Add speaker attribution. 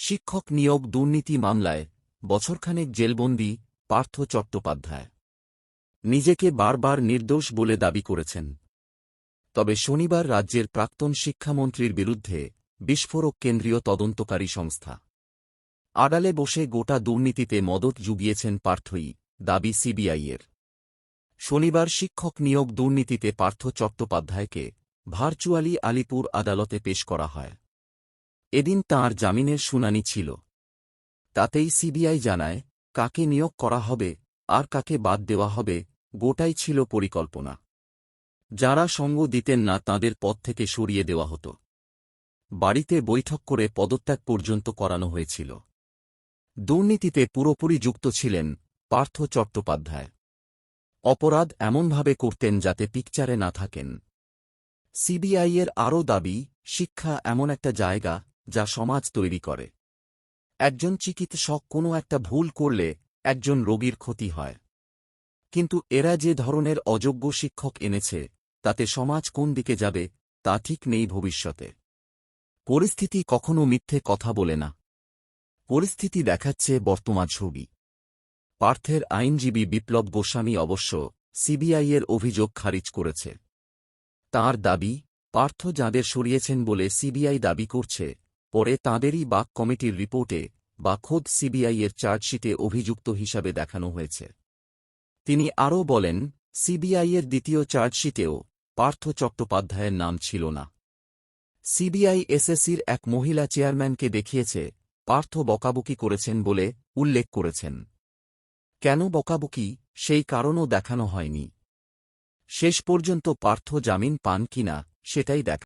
Speaker 1: শিক্ষক নিয়োগ দুর্নীতি মামলায় বছরখানেক জেলবন্দি পার্থ চট্টোপাধ্যায়। নিজেকে বারবার নির্দোষ বলে দাবি করেছেন। তবে শনিবার রাজ্যের প্রাক্তন শিক্ষামন্ত্রীর বিরুদ্ধে বিস্ফোরক কেন্দ্রীয় তদন্তকারী সংস্থা। আড়ালে বসে গোটা দুর্নীতিতে মদত জুগিয়েছেন পার্থই, দাবি সিবিআইয়ের। শনিবার শিক্ষক নিয়োগ দুর্নীতিতে পার্থ চট্টোপাধ্যায়কে ভার্চুয়ালি আলিপুর আদালতে পেশ করা হয়। এদিন তাঁর জামিনের শুনানি ছিল। তাতেই সিবিআই জানায়, কাকে নিয়োগ করা হবে, আর কাকে বাদ দেওয়া হবে, গোটাই ছিল পরিকল্পনা। যারা সঙ্গ দিতেন না, তাদের পদ থেকে সরিয়ে দেওয়া হতো। বাড়িতে বৈঠক করে পদত্যাগ পর্যন্ত করানো হয়েছিল। দুর্নীতিতে পুরোপুরি যুক্ত ছিলেন পার্থ চট্টোপাধ্যায়। অপরাধ এমনভাবে করতেন যাতে পিকচারে না থাকেন। সিবিআইয়ের আরও দাবি, শিক্ষা এমন একটা জায়গা যা সমাজ তৈরি করে। একজন চিকিৎসক কোনো একটা ভুল করলে একজন রোগীর ক্ষতি হয়। কিন্তু এরা যে ধরনের অযোগ্য শিক্ষক এনেছে, তাতে সমাজ কোন দিকে যাবে, তা ঠিক নেই ভবিষ্যতে। পরিস্থিতি কখনো মিথ্যে কথা বলে না। পরিস্থিতি দেখাচ্ছে বর্তমান ছবি। পার্থের আইনজীবী বিপ্লব গোস্বামী অবশ্য সিবিআইয়ের অভিযোগ খারিজ করেছে। তার দাবি, পার্থ যাঁদের সরিয়েছেন বলে সিবিআই দাবি করছে পরে তাঁদেরই বাক কমিটির রিপোর্টে বা খোদ সিবিআইয়ের চার্জশিটে অভিযুক্ত হিসাবে দেখানো হয়েছে। তিনি আরও বলেন সিবিআইয়ের দ্বিতীয় চার্জশিটেও পার্থ চট্টোপাধ্যায়ের নাম ছিল না। সিবিআই এসএসসির এক মহিলা চেয়ারম্যানকে দেখিয়েছে, পার্থ বকাবকি করেছেন বলে উল্লেখ করেছেন। কেন বকাবকি? সেই কারণও দেখানো হয়নি। শেষ পর্যন্ত পার্থ জামিন পান কিনা সেটাই দেখ